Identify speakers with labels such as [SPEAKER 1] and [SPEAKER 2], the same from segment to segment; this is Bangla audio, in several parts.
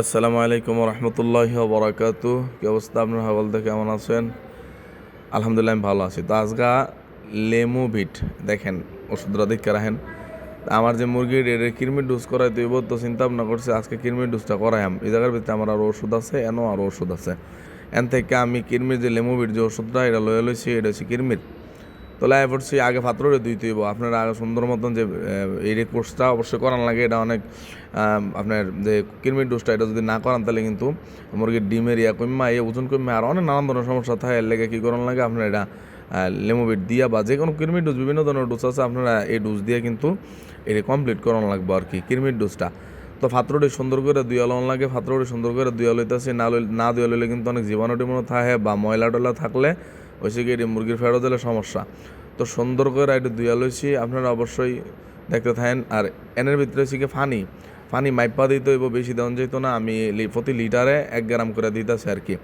[SPEAKER 1] আসসালামু আলাইকুম রহমতুল্লাহ বরাকাতু কি অবস্থা আপনার হাওয়াল থেকে কেমন আছেন? আলহামদুলিল্লাহ আমি ভালো আছি। তো আজগা লেমু বিট দেখেন, ওষুধরা দেখে রাখেন। আমার যে মুরগির এর কিরমির ডোজ করাই তুইব তো চিন্তা ভাবনা করছি আজকে কিরমির ডোজটা করাইম এই জায়গার ভিতরে আমার আরও ওষুধ আছে, এনও আরও ওষুধ আছে। এন থেকে আমি কিরমির যে লেমু বিট যে ওষুধটা, এটা লয়ে লইছি, এটা হচ্ছে কিরমির তো লাই পড়ছি আগে পাত্ররে দুই তুইব আপনার আগে সুন্দর মতন যে এই কোর্সটা অবশ্যই করান লাগে। এটা অনেক আপনার যে কিরমির ডোজটা এটা যদি না করান তাহলে কিন্তু মুরগির ডিমের ইয়া কমা ইয়ে ওজন কমে আর অনেক নানান ধরনের সমস্যা থাকে। এর লেগে কী করান লাগে? আপনার এটা লেমোবিট দিয়া বা যে কোনো কিরমির ডোজ বিভিন্ন ধরনের ডোজ আছে, আপনারা এই ডোজ দিয়ে কিন্তু এটা কমপ্লিট করানো লাগবে আর কি কিরমির ডোজটা তো ফাত্রটি সুন্দর করে দুয়া লন লাগে। ফাত্রটি সুন্দর করে দুয়া লইতেছে, না লই, না দুয়া লইলে কিন্তু অনেক জীবাণু টিবাণু থাকে বা ময়লা টয়লা থাকলে ওইসে কি এটি মুরগির ফেরত দিলে সমস্যা। তো সুন্দর করে এটা দুয়া লইছি আপনারা অবশ্যই দেখতে থাকেন। আর এনের ভিতরে হচ্ছে কি ফানি। ফানি মাইপা দিতে হইব, বেশি দেওয়া যেত না। আমি প্রতি লিটারে এক গ্রাম করে দিতেছে আর কি।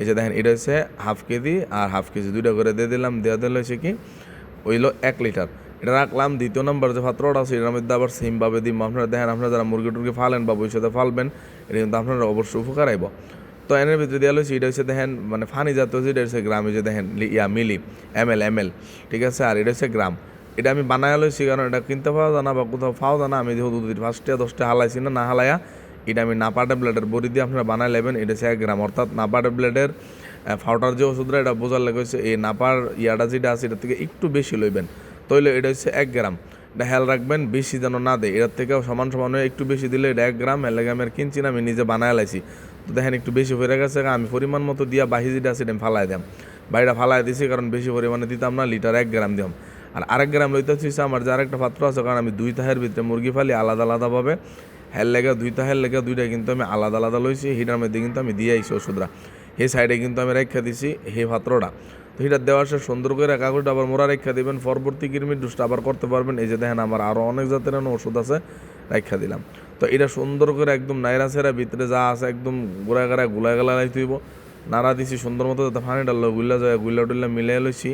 [SPEAKER 1] এই যে দেখেন, এটা হচ্ছে হাফ কেজি আর হাফ কেজি দুইটা করে দিয়ে দিলাম। দেওয়া দিলে হচ্ছে কি, হইল এক লিটার। এটা রাখলাম, দ্বিতীয় নম্বর যে পাত্রটা আছে, এটার মধ্যে আবার সেমভাবে দিম আপনারা দেখেন, আপনারা যারা মুরগি টুরগি ফালেন বা ভবিষ্যতে ফালবেন, এটা কিন্তু আপনারা অবশ্যই উপকার আইব। তো এনের ভিতরে দেওয়া হয়েছে এটা হচ্ছে দেখেন মানে ফানি জাতীয় যেটা হচ্ছে গ্রামে যে দেখেন ইয়া, মিলি, এম এল এম এল, ঠিক আছে আর এটা হচ্ছে গ্রাম। এটা আমি বানায় লইছি কারণ এটা কিনতে পাওয়া যায় না বা কোথাও পাওয়া যায় না আমি যেহেতু দুই, পাঁচটা দশটা হালাইছি না না হালাইয়া এটা আমি নাপা ট্যাবলেটের বড়ি দিয়ে আপনারা বানায় নেবেন এটা হচ্ছে এক গ্রাম। অর্থাৎ নাপা ট্যাবলেটের ফাউটার যে ওষুধটা, এটা বোঝার লেগে হচ্ছে এই নাপার ইয়াটা যেটা আছে এটা থেকে একটু বেশি লইবেন। তইলে এটা হচ্ছে এক গ্রাম। এটা হেল রাখবেন, বেশি যেন না দেয়, এটার থেকেও সমান সমান একটু বেশি দিলে এটা এক গ্রাম আর কিনছি না, আমি নিজে বানায় লাইছি। তো দেখেন একটু বেশি হয়ে গেছে, আমি পরিমাণ মতো দিয়া বাহি যেটা আছে আমি ফালাই দিলাম বাইরে ফালাই দিছি কারণ বেশি পরিমাণে দিতাম না, লিটার এক গ্রাম দিলাম আর আরেক গ্রাম লইতে হচ্ছে আমার যে আরেকটা পাত্র আছে, কারণ আমি দুই তাহের ভিতরে মুরগি ফালি আলাদা আলাদাভাবে। হেল লেগে দুই তাহের লেগে দুইটা কিন্তু আমি আলাদা আলাদা লইছি হিটার মধ্যে কিন্তু আমি দিয়ে আইছি ওষুধরা। সেই সাইডে কিন্তু আমি রেখা দিছি হে পাত্রটা। তো এটা দেওয়ার সে সুন্দর করে কাগজটা আবার মোড়া রেখা দিবেন, পরবর্তী কৃমির ডোজটা আবার করতে পারবেন। এই যে দেখেন আমার আরও অনেক জাতের ওষুধ আছে, রেখা দিলাম। তো এটা সুন্দর করে একদম নাইরা সেরা, ভিতরে যা আছে একদম গুড়া গাড়া, গুলা গালা লাইতে হইব। নাড়া দিছি সুন্দর মতো, যাতে পানি ডাললো গুল্লা যায় গুল্লা টুল্লা মিলাই লইছি।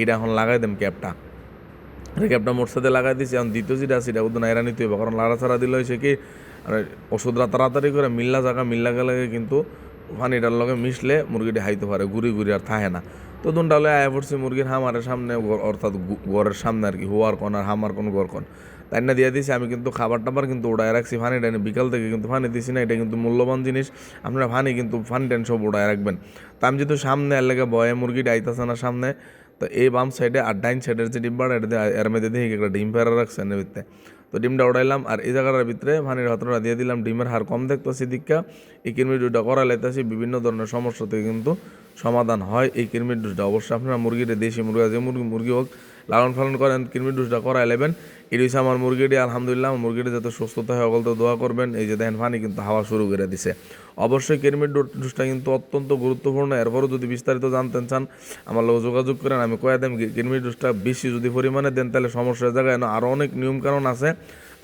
[SPEAKER 1] এটা এখন লাগাই দেম ক্যাপটা। ক্যাপটা মোট সাথে লাগাই দিছি, এখন দ্বিতীয় যেটা আছে এটা কিন্তু নাইরা নিতে হবে কারণ লাড়া ছাড়া দিলে হয়েছে কি ওষুধরা তাড়াতাড়ি করে মিল্লা জায়গা, মিল্লা গেলে কিন্তু পানিটার লগে মিশলে মুরগিটি হাইতে পারে, ঘুরি ঘুরি আর থাকে না। তো দুনটা হলে আয়া পড়ছি মুরগির হামারের সামনে, অর্থাৎ ঘরের সামনে আর কি, হোয়ার কোন আর হামার কোন ঘর কোন। তাই না দিয়ে দিছি, আমি কিন্তু খাবার টাবার কিন্তু উড়ায় রাখছি, ফানি টানি বিকাল থেকে কিন্তু ফানি দিছি না, এটা কিন্তু মূল্যবান জিনিস, আপনারা ফানি কিন্তু ফানি টানি সব উড়ায় রাখবেন। তা আমি যেহেতু সামনে এর লেগে বয়ে মুরগিটা আইতাছে না সামনে, তো এই বাম সাইডে আর ডাইন সাইডের যে ডিমবাটা এটা দিয়ে এর মধ্যে দেখি একটা ডিম ফেরা রাখছে এর ভিতরে। তো ডিমটা উড়াইলাম, আর এই জায়গাটার ভিতরে পানির হাতটা দিয়ে দিলাম, ডিমের হার কম দেখতেছি দীক্ষা এই কিরমির ডুটা করা লাইতেছি, বিভিন্ন ধরনের সমস্যা থেকে কিন্তু সমাধান হয় এই কিরমির ডুসটা অবশ্যই আপনারা মুরগিটা দেশি মুরগি, যে মুরগি মুরগি হোক লালন পালন করেন কিনবি ডুসটা করাই এই হচ্ছে আমার মুরগিটি, আলহামদুলিল্লাহ আমার মুরগিটি যাতে সুস্থতা হয় অগলতে দোয়া করবেন। এই যে দেখেন ফানি কিন্তু হাওয়া শুরু করে দিছে। অবশ্যই কিরমির ডুসটা কিন্তু অত্যন্ত গুরুত্বপূর্ণ। এরপরও যদি বিস্তারিত জানতে চান, আমার লোক যোগাযোগ করেন, আমি কয়ে দেন কিরমিট ডুসটা বেশি যদি পরিমাণে দেন, তাহলে সমস্যার জায়গায় আরও অনেক নিয়মকানুন আছে।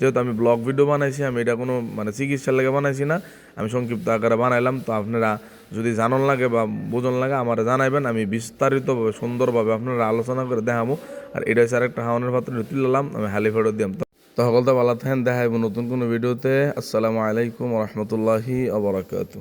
[SPEAKER 1] যেহেতু আমি ব্লগ ভিডিও বানাইছি, আমি এটা কোনো মানে চিকিৎসার লাগে বানাইছি না। আমি সংক্ষিপ্ত আকারে বানাইলাম, তো আপনারা যদি জানন লাগে বা বোঝন লাগে, আমার জানাইবেন, আমি বিস্তারিতভাবে, সুন্দরভাবে আপনারা আলোচনা করে দেখাবো আর এটা হচ্ছে আরেকটা হাওয়ানের পাত্র তুললাম, আমি হালি ফেরত দিলাম তো তো সকলটা ভালো থাকেন দেখাইব নতুন কোনো ভিডিওতে আসসালামু আলাইকুম রহমতুল্লাহি আবরাকাতু